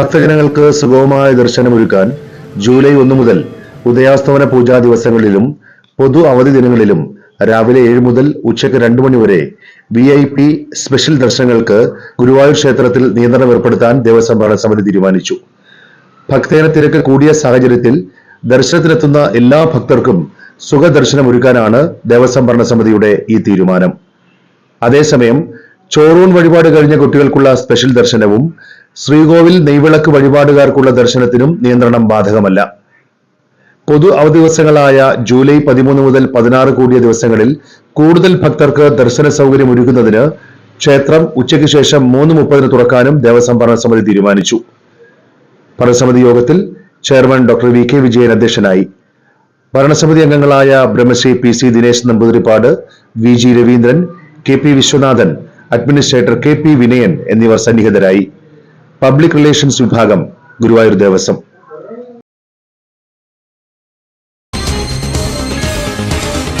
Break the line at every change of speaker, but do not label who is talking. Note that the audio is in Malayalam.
ഭക്തജനങ്ങൾക്ക് സുഗമമായ ദർശനമൊരുക്കാൻ ജൂലൈ ഒന്ന് മുതൽ ഉദയാസ്തമന പൂജാ ദിവസങ്ങളിലും പൊതു അവധി ദിനങ്ങളിലും രാവിലെ ഏഴ് മുതൽ ഉച്ചയ്ക്ക് രണ്ടു മണി വരെ വി ഐ പി സ്പെഷ്യൽ ദർശനങ്ങൾക്ക് ഗുരുവായൂർ ക്ഷേത്രത്തിൽ നിയന്ത്രണം ഏർപ്പെടുത്താൻ ദേവസ്വം ഭരണ സമിതി തീരുമാനിച്ചു. ഭക്തജന തിരക്ക് കൂടിയ സാഹചര്യത്തിൽ ദർശനത്തിനെത്തുന്ന എല്ലാ ഭക്തർക്കും സുഖദർശനം ഒരുക്കാനാണ് ദേവസ്വം ഭരണസമിതിയുടെ ഈ തീരുമാനം. അതേസമയം ചോറൂൺ വഴിപാട് കഴിഞ്ഞ കുട്ടികൾക്കുള്ള സ്പെഷ്യൽ ദർശനവും ശ്രീകോവിൽ നെയ്വിളക്ക് വഴിപാടുകാർക്കുള്ള ദർശനത്തിനും നിയന്ത്രണം ബാധകമല്ല. പൊതു അവധി ദിവസങ്ങളായ ജൂലൈ പതിമൂന്ന് മുതൽ പതിനാറ് കൂടിയ ദിവസങ്ങളിൽ കൂടുതൽ ഭക്തർക്ക് ദർശന സൗകര്യം ഒരുക്കുന്നതിന് ക്ഷേത്രം ഉച്ചയ്ക്ക് ശേഷം മൂന്ന് മുപ്പതിന് തുറക്കാനും ദേവസ്വം ഭരണസമിതി തീരുമാനിച്ചു. ഭരണസമിതി യോഗത്തിൽ chairman doctor V K Vijayan അധ്യക്ഷനായി. ഭരണസമിതി അംഗങ്ങളായ Brahmashri P C Dinesh Namboothiripad V G Raveendran K P Viswanathan administrator K P Vinayan എന്നിവർ സന്നിഹിതരായി. പബ്ലിക് റിലേഷൻസ് വിഭാഗം ഗുരുവായൂർ ദേവസ്വം.